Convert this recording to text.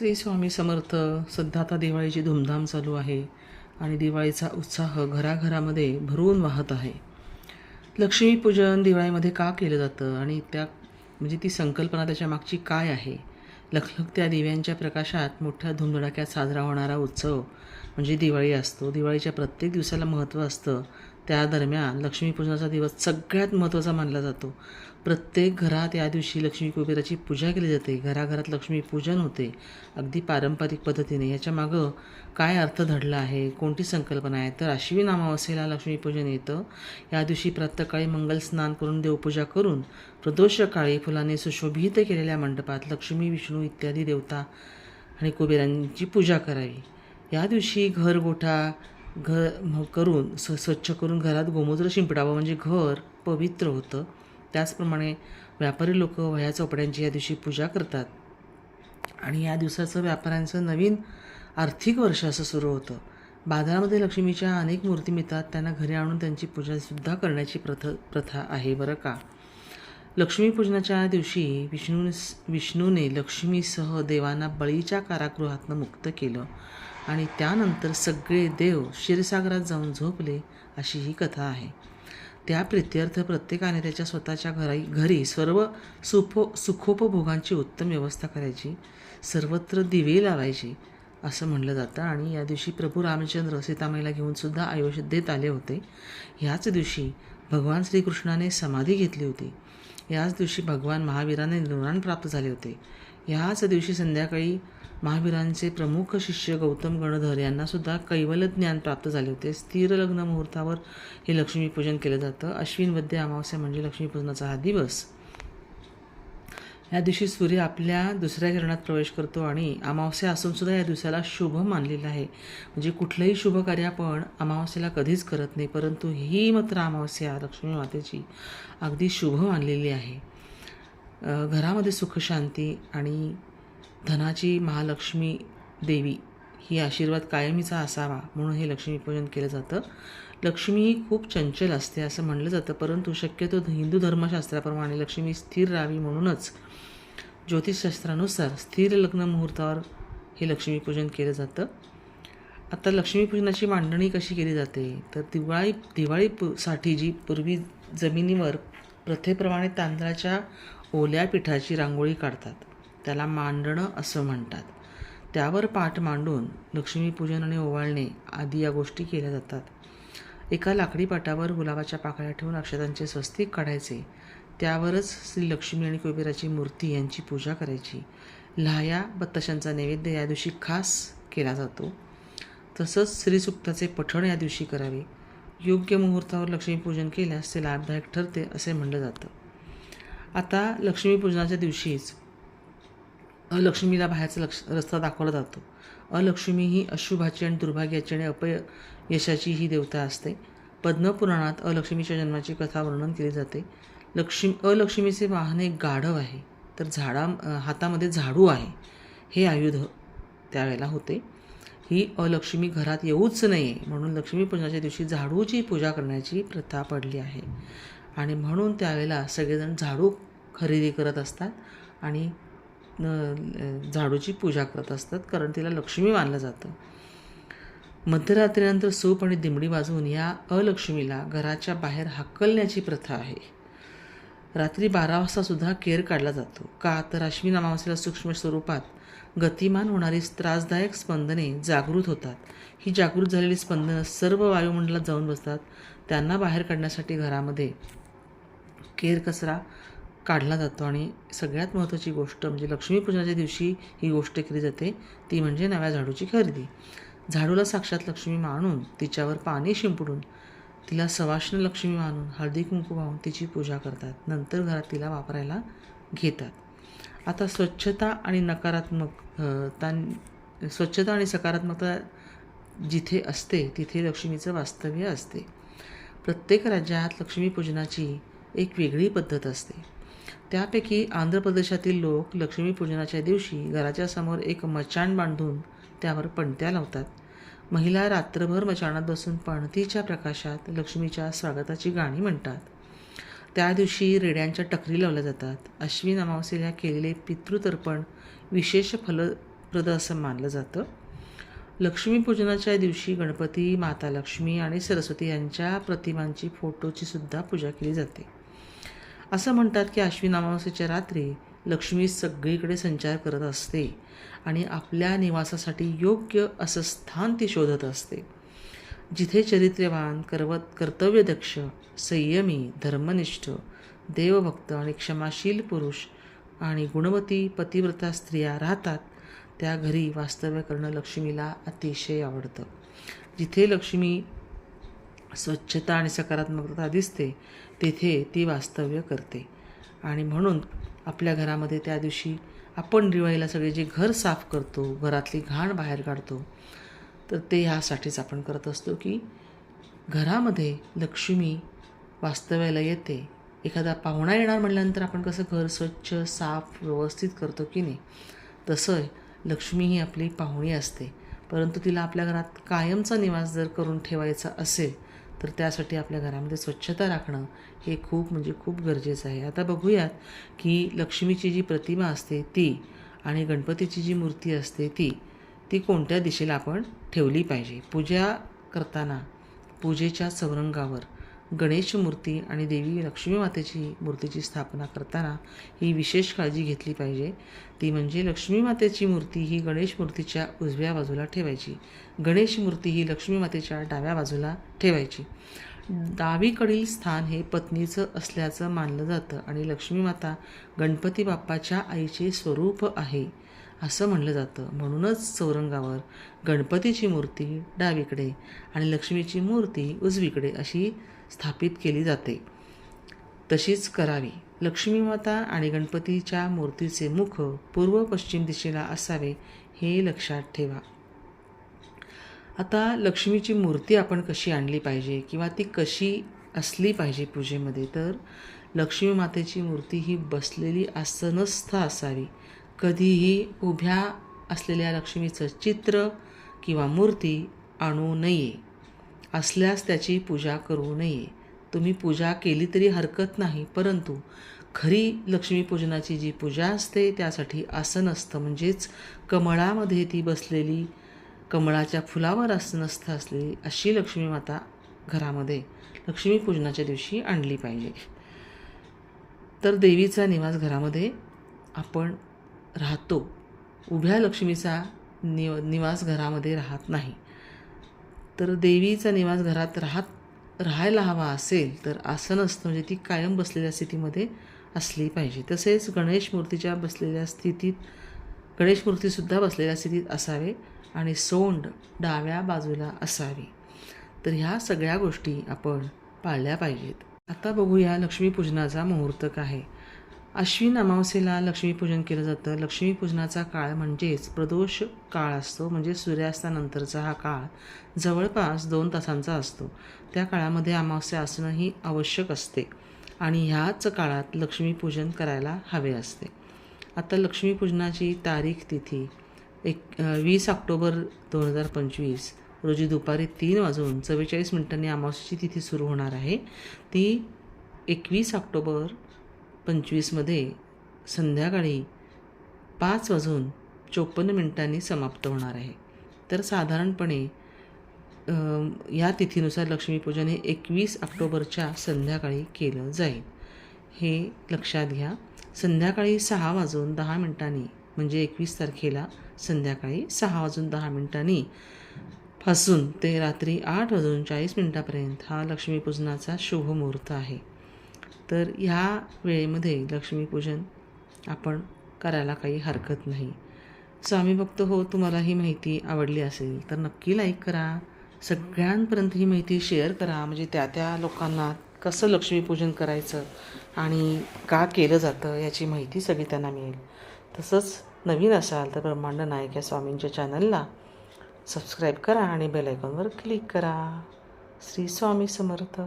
श्री स्वामी समर्थ सध्या आता दिवाळीची धूमधाम चालू आहे आणि दिवाळीचा उत्साह घराघरामध्ये भरून वाहत आहे. लक्ष्मीपूजन दिवाळीमध्ये का केलं जातं आणि त्या म्हणजे ती संकल्पना त्याच्या मागची काय आहे? लखलखत्या दिव्यांच्या प्रकाशात मोठ्या धुमधडाक्यात साजरा होणारा उत्सव म्हणजे दिवाळी असतो. दिवाळीच्या प्रत्येक दिवसाला महत्त्व असतं. त्या दरम्यान लक्ष्मीपूजनाचा दिवस सगळ्यात महत्त्वाचा मानला जातो. प्रत्येक घरात या दिवशी लक्ष्मी कुबेराची पूजा केली जाते. घराघरात लक्ष्मीपूजन होते. अगदी पारंपरिक पद्धतीने याच्या मागं काय अर्थ धडला आहे कोणती संकल्पना आहे तर अश्विन अमावस्येला लक्ष्मीपूजन येतं. या दिवशी प्रातकाळी मंगल स्नान करून देवपूजा करून प्रदोष काळी फुलांनी सुशोभित केलेल्या मंडपात लक्ष्मी विष्णू इत्यादी देवता आणि कुबेरांची पूजा करावी. या दिवशी घर घर करून स स्वच्छ करून घरात गोमूत्र शिंपडावं म्हणजे घर पवित्र होतं. त्याचप्रमाणे व्यापारी लोक वह्या चोपड्यांची या दिवशी पूजा करतात. आणि या दिवसाचं व्यापाऱ्यांचं नवीन आर्थिक वर्ष असं सुरू होतं. बाजारामध्ये लक्ष्मीच्या अनेक मूर्ती मिळतात. त्यांना घरी आणून त्यांची पूजासुद्धा करण्याची प्रथ प्रथा आहे बरं का? लक्ष्मीपूजनाच्या दिवशी विष्णू विष्णूने लक्ष्मीसह देवांना बळीच्या कारागृहातनं मुक्त केलं. आणि त्यानंतर सगळे देव क्षीरसागरात जाऊन झोपले अशी ही कथा आहे. त्या प्रित्यर्थ प्रत्येकाने त्याच्या स्वतःच्या घराई घरी सर्व सुखो सुखोपभोगांची उत्तम व्यवस्था करायची सर्वत्र दिवे लावायची असं म्हणलं जातं. आणि या दिवशी प्रभू रामचंद्र सीतामाईला घेऊन सुद्धा अयोध्येत आले होते. ह्याच दिवशी भगवान श्रीकृष्णाने समाधी घेतली होती. याच दिवशी भगवान महावीराने निर्वाण प्राप्त झाले होते. ह्याच दिवशी संध्याकाळी महावीरांचे प्रमुख शिष्य गौतम गणधर यांनासुद्धा कैवल कैवल्य ज्ञान प्राप्त झाले होते. स्थिर लग्न मुहूर्तावर हे लक्ष्मीपूजन केलं जातं. अश्विन वद्य अमावस्या म्हणजे लक्ष्मीपूजनाचा हा दिवस. या दिवशी सूर्य आपल्या दुसऱ्या किरणात प्रवेश करतो आणि अमावस्या असून सुद्धा या दिवसाला शुभ मानलेलं आहे. म्हणजे कुठलंही शुभ कार्य आपण अमावस्येला कधीच करत नाही परंतु ही मात्र अमावस्या लक्ष्मी मातेची अगदी शुभ मानलेली आहे. घरामध्ये सुखशांती आणि धनाची महालक्ष्मी देवी ही आशीर्वाद कायमीचा असावा म्हणून हे लक्ष्मीपूजन केलं जातं. लक्ष्मी ही खूप चंचल असते असं म्हणलं जातं परंतु शक्यतो हिंदू धर्मशास्त्राप्रमाणे लक्ष्मी स्थिर राहावी म्हणूनच ज्योतिषशास्त्रानुसार स्थिर लग्न मुहूर्तावर हे लक्ष्मीपूजन केलं जातं. आता लक्ष्मीपूजनाची मांडणी कशी केली जाते? तर दिवाळी दिवाळी साठी जी पूर्वी जमिनीवर प्रथेप्रमाणे तांदळाच्या ओल्या पिठाची रांगोळी काढतात. त्याला मांडणं असं म्हणतात. त्यावर पाठ मांडून लक्ष्मीपूजन आणि ओवाळणे आदी या गोष्टी केल्या जातात. एका लाकडी पाटावर गुलाबाच्या पाकळ्या ठेवून अक्षतांचे स्वस्तिक काढायचे. त्यावरच श्री लक्ष्मी आणि कुबेराची मूर्ती यांची पूजा करायची. लाह्या बत्ताशांचा नैवेद्य या दिवशी खास केला जातो. तसंच श्रीसुक्ताचे पठण या दिवशी करावे. योग्य मुहूर्तावर लक्ष्मीपूजन केल्यास ते लाभदायक ठरते असे म्हणलं जातं. आता लक्ष्मीपूजनाच्या दिवशीच अलक्ष्मीला बाहेरचा लक्ष रस्ता दाखवला जातो. अलक्ष्मी ही अशुभाची आणि दुर्भाग्याची आणि अपयशाची ही देवता असते. पद्मपुराणात अलक्ष्मीच्या जन्माची कथा वर्णन केली जाते. लक्ष्मी अलक्ष्मीचे वाहन एक गाढव आहे. तर झाडा हातामध्ये झाडू आहे. हे आयुध त्यावेळेला होते. ही अलक्ष्मी घरात येऊच नये म्हणून लक्ष्मीपूजनाच्या दिवशी झाडूची पूजा करण्याची प्रथा पडली आहे. आणि म्हणून त्यावेळेला सगळेजण झाडू खरेदी करत असतात आणि झाडूची पूजा करत असतात कारण तिला लक्ष्मी मानलं जातं. मध्यरात्रीनंतर सूप आणि दिमडी वाजवून या अलक्ष्मीला घराच्या बाहेर हाकलण्याची प्रथा आहे. रात्री बारा वाजतासुद्धा केर काढला जातो. का तर अश्विन अमावस्येला सूक्ष्म स्वरूपात गतिमान होणारी त्रासदायक स्पंदने जागृत होतात. ही जागृत झालेली स्पंदनं सर्व वायुमंडलात जाऊन बसतात. त्यांना बाहेर काढण्यासाठी घरामध्ये केर कचरा काढला जातो आणि सगळ्यात महत्त्वाची गोष्ट म्हणजे लक्ष्मीपूजनाच्या दिवशी ही गोष्ट केली जाते ती म्हणजे नव्या झाडूची खरेदी. झाडूला साक्षात लक्ष्मी मानून तिच्यावर पाणी शिंपडून तिला सवाष्ण लक्ष्मी मानून हळदी कुंकू वाहून तिची पूजा करतात. नंतर घरात तिला वापरायला घेतात. आता स्वच्छता आणि नकारात्मक स्वच्छता आणि सकारात्मकता जिथे असते तिथे लक्ष्मीचं वास्तव्य असते. प्रत्येक राज्यात लक्ष्मीपूजनाची एक वेगळी पद्धत असते. त्यापैकी आंध्र प्रदेशातील लोक लक्ष्मीपूजनाच्या दिवशी घराच्या समोर एक मचाण बांधून त्यावर पणत्या लावतात. महिला रात्रभर मचाणात बसून पणतीच्या प्रकाशात लक्ष्मीच्या स्वागताची गाणी म्हणतात. त्या दिवशी रेड्यांच्या टकरी लावल्या जातात. अश्विन अमावस्येला केलेले पितृतर्पण विशेष फलप्रद असं मानलं जातं. लक्ष्मीपूजनाच्या दिवशी गणपती माता लक्ष्मी आणि सरस्वती यांच्या प्रतिमांची फोटोची सुद्धा पूजा केली जाते. असं म्हणतात की आश्विन अमावस्येच्या रात्री लक्ष्मी सगळीकडे संचार करत असते आणि आपल्या निवासासाठी योग्य असं स्थान ती शोधत असते. जिथे चरित्र्यवान करवत कर्तव्यदक्ष संयमी धर्मनिष्ठ देवभक्त आणि क्षमाशील पुरुष आणि गुणवती पतिव्रता स्त्रिया राहतात त्या घरी वास्तव्य करणं लक्ष्मीला अतिशय आवडतं. जिथे लक्ष्मी स्वच्छता आणि सकारात्मकता दिसते तेथे ती वास्तव्य करते. आणि म्हणून आपल्या घरामध्ये त्या दिवशी आपण दिवाळीला सगळे जे घर साफ करतो घरातली घाण बाहेर काढतो तर ते ह्यासाठीच आपण करत असतो की घरामध्ये लक्ष्मी वास्तव्याला येते. एखादा पाहुणा येणार म्हटल्यानंतर आपण कसं घर स्वच्छ साफ व्यवस्थित करतो की नाही? तसं लक्ष्मी ही आपली पाहुणी असते. परंतु तिला आपल्या घरात कायमचा निवास जर करून ठेवायचा असेल तर त्यासाठी आपल्या घरामध्ये स्वच्छता राखणं हे खूप म्हणजे खूप गरजेचं आहे. आता बघूयात की लक्ष्मीची जी प्रतिमा असते ती आणि गणपतीची जी मूर्ती असते ती ती कोणत्या दिशेला आपण ठेवली पाहिजे? पूजा करताना पूजेच्या चौरंगावर गणेश मूर्ती आणि देवी लक्ष्मी मातेची मूर्तीची स्थापना करताना ही विशेष काळजी घेतली पाहिजे. ती म्हणजे लक्ष्मी मातेची मूर्ती ही गणेश मूर्तीच्या उजव्या बाजूला ठेवायची. गणेश मूर्ती ही लक्ष्मी मातेच्या डाव्या बाजूला ठेवायची. डावीकडील स्थान हे पत्नीचं असल्याचं मानलं जातं आणि लक्ष्मी माता गणपती बाप्पाच्या आईचे स्वरूप आहे असं म्हणलं जातं. म्हणूनच चौरंगावर गणपतीची मूर्ती डावीकडे आणि लक्ष्मीची मूर्ती उजवीकडे अशी स्थापित केली जाते. तशीच करावी. लक्ष्मी माता आणि गणपतीच्या मूर्तीचे मुख पूर्व पश्चिम दिशेला असावे हे लक्षात ठेवा. आता लक्ष्मीची मूर्ती आपण कशी आणली पाहिजे किंवा ती कशी असली पाहिजे पूजेमध्ये? तर लक्ष्मी मातेची मूर्ती ही बसलेली आसनस्थ असावी. कधीही उभ्या असलेल्या लक्ष्मीचं चित्र किंवा मूर्ती आणू नये. असल्यास त्याची पूजा करू नये. तुम्ही पूजा केली तरी हरकत नाही परंतु खरी लक्ष्मीपूजनाची जी पूजा असते त्यासाठी आसन असतं. म्हणजेच कमळामध्ये ती बसलेली कमळाच्या फुलावर आसनस्थ असलेली अशी लक्ष्मी माता घरामध्ये लक्ष्मीपूजनाच्या दिवशी आणली पाहिजे. तर देवीचा निवास घरामध्ये आपण राहतो. उभ्या लक्ष्मीचा निव निवास घरामध्ये राहत नाही. तर देवीचा निवास घरात राहत राहायला हवा असेल तर आसन असतं. म्हणजे ती कायम बसलेल्या स्थितीमध्ये असली पाहिजे. तसेच गणेश मूर्तीच्या बसलेल्या स्थितीत गणेश मूर्तीसुद्धा बसलेल्या स्थितीत असावे आणि सोंड डाव्या बाजूला असावी. तर ह्या सगळ्या गोष्टी आपण पाळल्या पाहिजेत. आता बघूया लक्ष्मीपूजनाचा मुहूर्त काय अश्विन अमावस्येला लक्ष्मीपूजन केलं जातं. लक्ष्मीपूजनाचा काळ म्हणजेच प्रदोष काळ असतो. म्हणजे सूर्यास्तानंतरचा हा काळ जवळपास दोन तासांचा असतो. त्या काळामध्ये अमावस्या असणं ही आवश्यक असते आणि ह्याच काळात लक्ष्मीपूजन करायला हवे असते. आता लक्ष्मीपूजनाची तारीख तिथी एक वीस ऑक्टोबर दोन हजार पंचवीस रोजी दुपारी तीन वाजून चव्वेचाळीस मिनिटांनी अमावस्येची तिथी सुरू होणार आहे. ती एकवीस ऑक्टोबर पंचवीसमध्ये संध्याकाळी पाच वाजून चोपन्न मिनिटांनी समाप्त होणार आहे. तर साधारणपणे या तिथीनुसार लक्ष्मीपूजन हे एकवीस ऑक्टोबरच्या संध्याकाळी केलं जाईल. हे लक्षात घ्या. संध्याकाळी सहा वाजून दहा मिनिटांनी म्हणजे एकवीस तारखेला संध्याकाळी सहा वाजून दहा मिनिटांनी पासून ते रात्री आठ वाजून चाळीस मिनिटापर्यंत हा लक्ष्मीपूजनाचा शुभ मुहूर्त आहे. तर ह्या वेळेमध्ये लक्ष्मीपूजन आपण करायला काही हरकत नाही. स्वामी भक्त हो तुम्हाला ही माहिती आवडली असेल तर नक्की लाईक करा. सगळ्यांपर्यंत ही माहिती शेअर करा. म्हणजे त्या त्या लोकांना कसं लक्ष्मीपूजन करायचं आणि का केलं जातं याची माहिती सगळी त्यांना मिळेल. तसंच नवीन असाल तर ब्रह्मांड नायक या स्वामींच्या चॅनलला सबस्क्राईब करा आणि बेलायकॉनवर क्लिक करा. श्री स्वामी समर्थ.